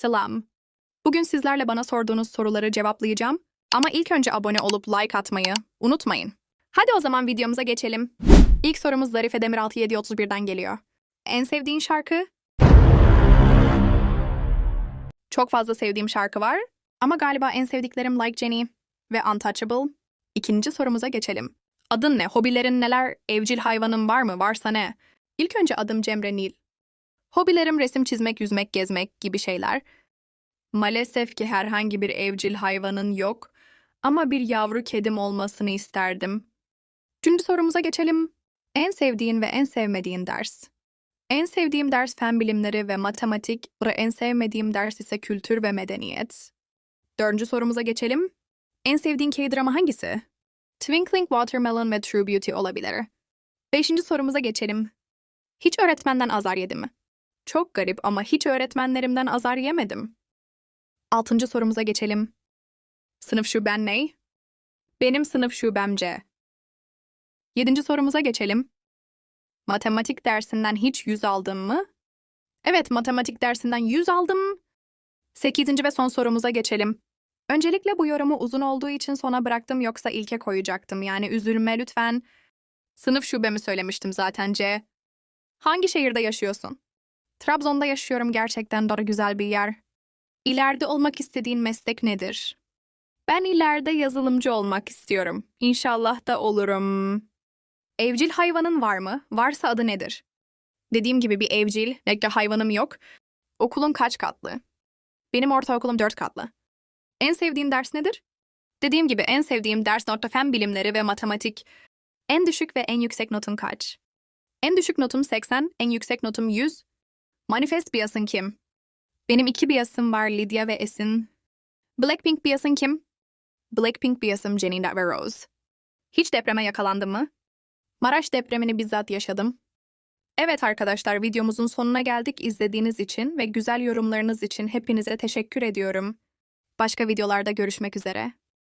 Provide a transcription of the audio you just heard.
Selam. Bugün sizlerle bana sorduğunuz soruları cevaplayacağım. Ama ilk önce abone olup like atmayı unutmayın. Hadi o zaman videomuza geçelim. İlk sorumuz Zarife Demir 6731'den geliyor. En sevdiğin şarkı? Çok fazla sevdiğim şarkı var. Ama galiba en sevdiklerim Like Jenny ve Untouchable. İkinci sorumuza geçelim. Adın ne? Hobilerin neler? Evcil hayvanın var mı? Varsa ne? İlk önce adım Cemre Nil. Hobilerim resim çizmek, yüzmek, gezmek gibi şeyler. Maalesef ki herhangi bir evcil hayvanın yok ama bir yavru kedim olmasını isterdim. Üçüncü sorumuza geçelim. En sevdiğin ve en sevmediğin ders. En sevdiğim ders fen bilimleri ve matematik, en sevmediğim ders ise kültür ve medeniyet. Dördüncü sorumuza geçelim. En sevdiğin K-drama hangisi? Twinkling Watermelon ve True Beauty olabilir. Beşinci sorumuza geçelim. Hiç öğretmenden azar yedi mi? Çok garip ama hiç öğretmenlerimden azar yemedim. Altıncı sorumuza geçelim. Sınıf şuben ne? Benim sınıf şubem C. Yedinci sorumuza geçelim. Matematik dersinden hiç yüz aldın mı? Evet, matematik dersinden yüz aldım. Sekizinci ve son sorumuza geçelim. Öncelikle bu yorumu uzun olduğu için sona bıraktım yoksa ilke koyacaktım. Yani üzülme lütfen. Sınıf şubemi söylemiştim zaten C. Hangi şehirde yaşıyorsun? Trabzon'da yaşıyorum gerçekten daha güzel bir yer. İleride olmak istediğin meslek nedir? Ben ileride yazılımcı olmak istiyorum. İnşallah da olurum. Evcil hayvanın var mı? Varsa adı nedir? Dediğim gibi bir evcil ve hayvanım yok. Okulun kaç katlı? Benim ortaokulum dört katlı. En sevdiğin ders nedir? Dediğim gibi en sevdiğim ders nokta fen bilimleri ve matematik. En düşük ve en yüksek notun kaç? En düşük notum 80, en yüksek notum 100. Manifest Bias'ın kim? Benim iki biasım var Lydia ve Esin. Blackpink Bias'ın kim? Blackpink Bias'ım Jenny ve Rose. Hiç depreme yakalandın mı? Maraş depremini bizzat yaşadım. Evet arkadaşlar videomuzun sonuna geldik izlediğiniz için ve güzel yorumlarınız için hepinize teşekkür ediyorum. Başka videolarda görüşmek üzere.